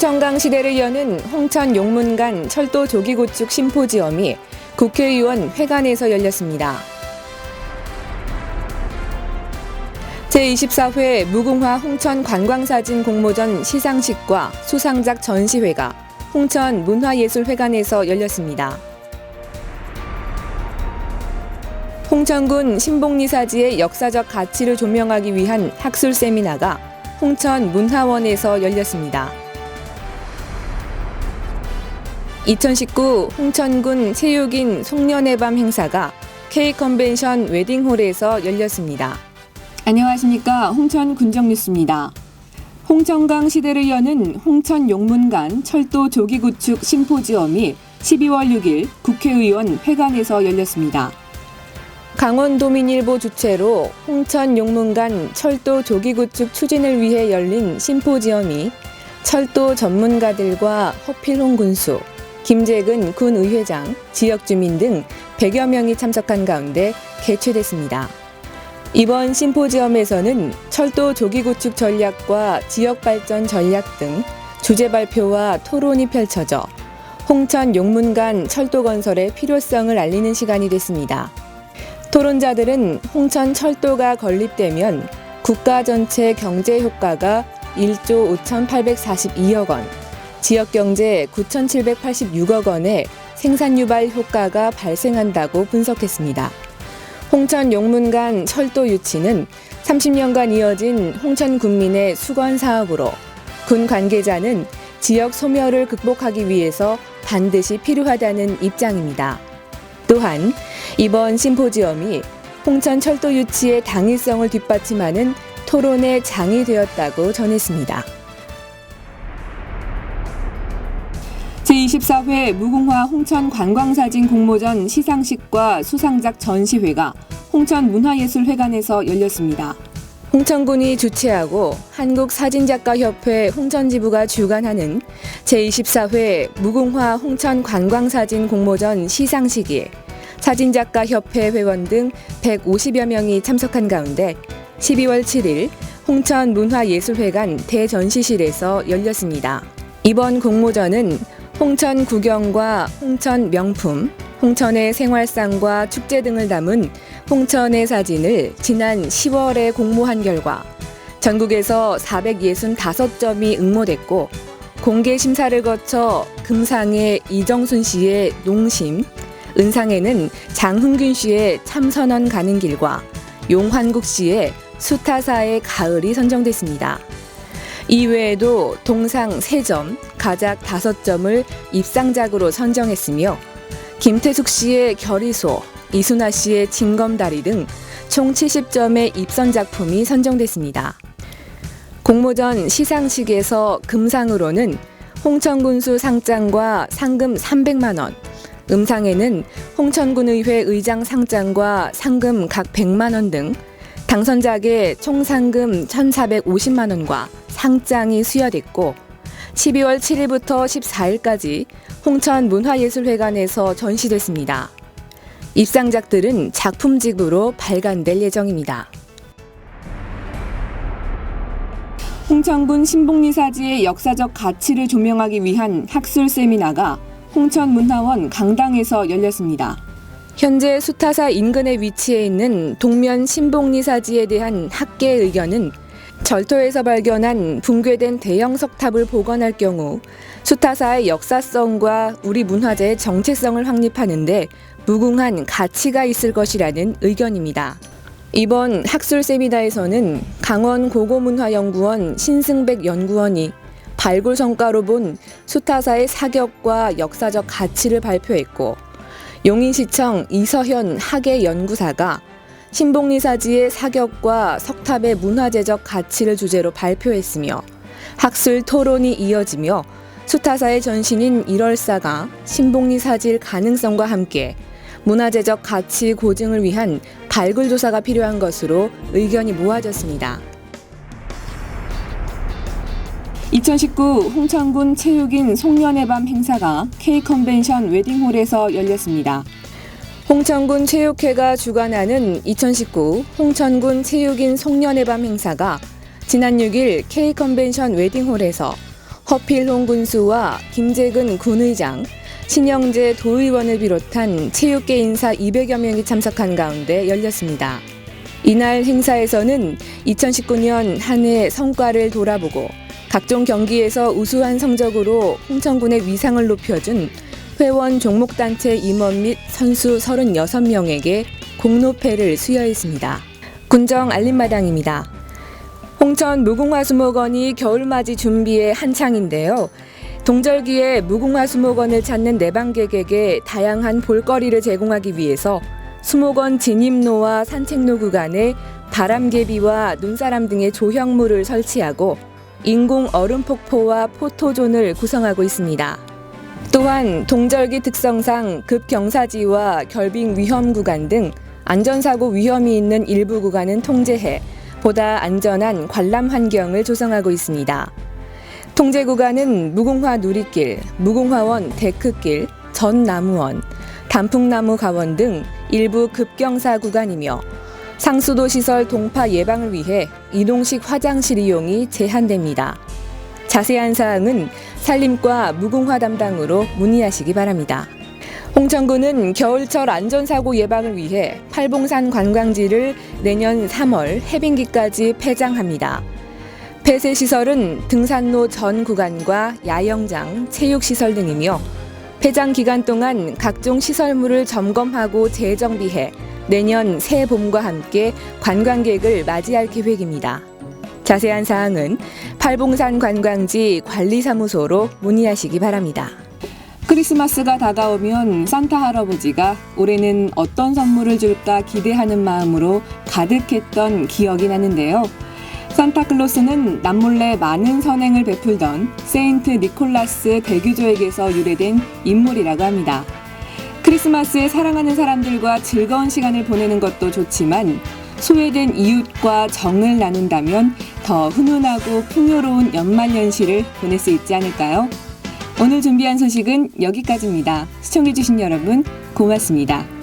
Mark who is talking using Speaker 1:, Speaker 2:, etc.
Speaker 1: 홍천강 시대를 여는 홍천 용문간 철도 조기 구축 심포지엄이 국회의원 회관에서 열렸습니다. 제24회 무궁화 홍천 관광사진 공모전 시상식과 수상작 전시회가 홍천 문화예술회관에서 열렸습니다. 홍천군 신봉리사지의 역사적 가치를 조명하기 위한 학술 세미나가 홍천 문화원에서 열렸습니다. 2019 홍천군 체육인 송년회 밤 행사가 K컨벤션 웨딩홀에서 열렸습니다. 안녕하십니까. 홍천 군정뉴스입니다. 홍천강 시대를 여는 홍천 용문간 철도 조기 구축 심포지엄이 12월 6일 국회의원 회관에서 열렸습니다. 강원도민일보 주최로 홍천 용문간 철도 조기 구축 추진을 위해 열린 심포지엄이 철도 전문가들과 허필홍 군수, 김재근 군 의회장, 지역 주민 등 100여 명이 참석한 가운데 개최됐습니다. 이번 심포지엄에서는 철도 조기 구축 전략과 지역 발전 전략 등 주제 발표와 토론이 펼쳐져 홍천 용문간 철도 건설의 필요성을 알리는 시간이 됐습니다. 토론자들은 홍천 철도가 건립되면 국가 전체 경제 효과가 1조 5,842억 원, 지역 경제 9,786억 원의 생산 유발 효과가 발생한다고 분석했습니다. 홍천 용문간 철도 유치는 30년간 이어진 홍천 군민의 수건 사업으로 군 관계자는 지역 소멸을 극복하기 위해서 반드시 필요하다는 입장입니다. 또한 이번 심포지엄이 홍천 철도 유치의 당위성을 뒷받침하는 토론의 장이 되었다고 전했습니다. 제24회 무궁화 홍천 관광사진 공모전 시상식과 수상작 전시회가 홍천 문화예술회관에서 열렸습니다. 홍천군이 주최하고 한국사진작가협회 홍천지부가 주관하는 제24회 무궁화 홍천 관광사진 공모전 시상식이 사진작가협회 회원 등 150여 명이 참석한 가운데 12월 7일 홍천 문화예술회관 대전시실에서 열렸습니다. 이번 공모전은 홍천 구경과 홍천 명품, 홍천의 생활상과 축제 등을 담은 홍천의 사진을 지난 10월에 공모한 결과 전국에서 465점이 응모됐고 공개 심사를 거쳐 금상의 이정순 씨의 농심, 은상에는 장흥균 씨의 참선원 가는 길과 용환국 씨의 수타사의 가을이 선정됐습니다. 이외에도 동상 3점, 가작 5점을 입상작으로 선정했으며 김태숙 씨의 결의소, 이순아 씨의 진검다리 등 총 70점의 입선 작품이 선정됐습니다. 공모전 시상식에서 금상으로는 홍천군수 상장과 상금 300만 원, 음상에는 홍천군의회 의장 상장과 상금 각 100만 원등 당선작의 총 상금 1,450만 원과 상장이 수여됐고 12월 7일부터 14일까지 홍천 문화예술회관에서 전시됐습니다. 입상작들은 작품집으로 발간될 예정입니다. 홍천군 신봉리사지의 역사적 가치를 조명하기 위한 학술 세미나가 홍천문화원 강당에서 열렸습니다. 현재 수타사 인근에 위치해 있는 동면 신봉리사지에 대한 학계 의견은 절토에서 발견한 붕괴된 대형 석탑을 복원할 경우 수타사의 역사성과 우리 문화재의 정체성을 확립하는데 무궁한 가치가 있을 것이라는 의견입니다. 이번 학술 세미나에서는 강원 고고문화연구원 신승백 연구원이 발굴 성과로 본 수타사의 사격과 역사적 가치를 발표했고 용인시청 이서현 학예연구사가 신봉리사지의 사격과 석탑의 문화재적 가치를 주제로 발표했으며 학술 토론이 이어지며 수타사의 전신인 1월사가 신봉리사지일 가능성과 함께 문화재적 가치 고증을 위한 발굴 조사가 필요한 것으로 의견이 모아졌습니다. 2019 홍천군 체육인 송년회 밤 행사가 K컨벤션 웨딩홀에서 열렸습니다. 홍천군 체육회가 주관하는 2019 홍천군 체육인 송년회 밤 행사가 지난 6일 K컨벤션 웨딩홀에서 허필홍 군수와 김재근 군의장, 신영재 도의원을 비롯한 체육계 인사 200여 명이 참석한 가운데 열렸습니다. 이날 행사에서는 2019년 한 해 성과를 돌아보고 각종 경기에서 우수한 성적으로 홍천군의 위상을 높여준 회원 종목단체 임원 및 선수 36명에게 공로패를 수여했습니다. 군정 알림마당입니다. 홍천 무궁화 수목원이 겨울맞이 준비에 한창인데요. 동절기에 무궁화 수목원을 찾는 내방객에게 다양한 볼거리를 제공하기 위해서 수목원 진입로와 산책로 구간에 바람개비와 눈사람 등의 조형물을 설치하고 인공 얼음 폭포와 포토존을 구성하고 있습니다. 또한 동절기 특성상 급경사지와 결빙 위험 구간 등 안전사고 위험이 있는 일부 구간은 통제해 보다 안전한 관람 환경을 조성하고 있습니다. 통제 구간은 무궁화 누리길, 무궁화원 데크길, 전나무원, 단풍나무 가원 등 일부 급경사 구간이며 상수도 시설 동파 예방을 위해 이동식 화장실 이용이 제한됩니다. 자세한 사항은 산림과 무궁화 담당으로 문의하시기 바랍니다. 홍천군은 겨울철 안전사고 예방을 위해 팔봉산 관광지를 내년 3월 해빙기까지 폐장합니다. 폐쇄 시설은 등산로 전 구간과 야영장, 체육시설 등이며 폐장 기간 동안 각종 시설물을 점검하고 재정비해 내년 새 봄과 함께 관광객을 맞이할 계획입니다. 자세한 사항은 팔봉산 관광지 관리사무소로 문의하시기 바랍니다. 크리스마스가 다가오면 산타 할아버지가 올해는 어떤 선물을 줄까 기대하는 마음으로 가득했던 기억이 나는데요. 산타클로스는 남몰래 많은 선행을 베풀던 세인트 니콜라스 대교조에게서 유래된 인물이라고 합니다. 크리스마스에 사랑하는 사람들과 즐거운 시간을 보내는 것도 좋지만 소외된 이웃과 정을 나눈다면 더 훈훈하고 풍요로운 연말연시를 보낼 수 있지 않을까요? 오늘 준비한 소식은 여기까지입니다. 시청해주신 여러분 고맙습니다.